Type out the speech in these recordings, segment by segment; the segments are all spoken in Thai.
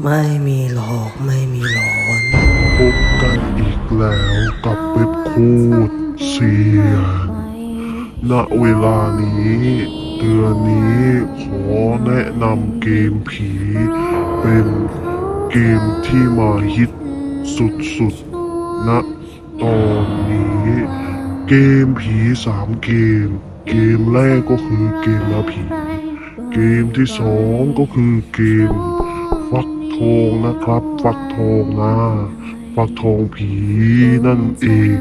ไม่มีหลอกไม่มีหลอนพบกันอีกแล้วกับเว็บโคดเสีย ณ เวลานี้เดือนนี้ขอแนะนำเกมผี เป็นเกมที่มาฮิตสุดๆณตอนนี้ เกมผีสามเกม เกมแรกก็คือเกมมาผี เกมที่สองก็คือเกม งนะครับ ฟักทองนะฟักทองผีนั่นเอง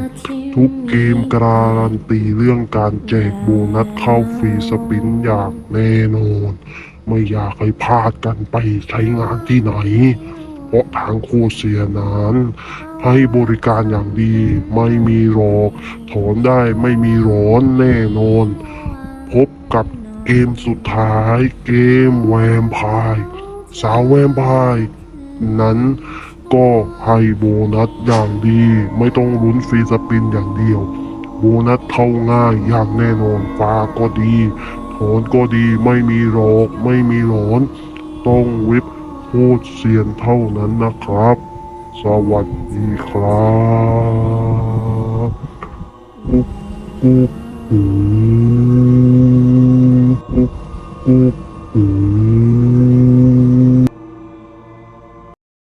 ทุกเกมการันตีเรื่องการแจกโบนัสเข้าฟรีสปินอย่างแน่นอน ไม่อยากให้พลาดกันไปใช้งานที่ไหน เพราะทางโคเสียนั้น ให้บริการอย่างดี ไม่มีหลอกถอนได้ไม่มีร้อนแน่นอน พบกับเกมสุดท้ายเกมแวมไพร์ สาวแวมไพร์นั้นก็ให้โบนัสอย่างดี ไม่ต้องลุ้นฟรีสปินอย่างเดียว โบนัสเข้าง่ายอย่างแน่นอนฟ้าก็ดีถอนก็ดีไม่มีหลอกไม่มีหลอนต้องเว็บโคตรเซียนเท่านั้นนะครับ สวัสดีครับกุ๊กกุ๊ก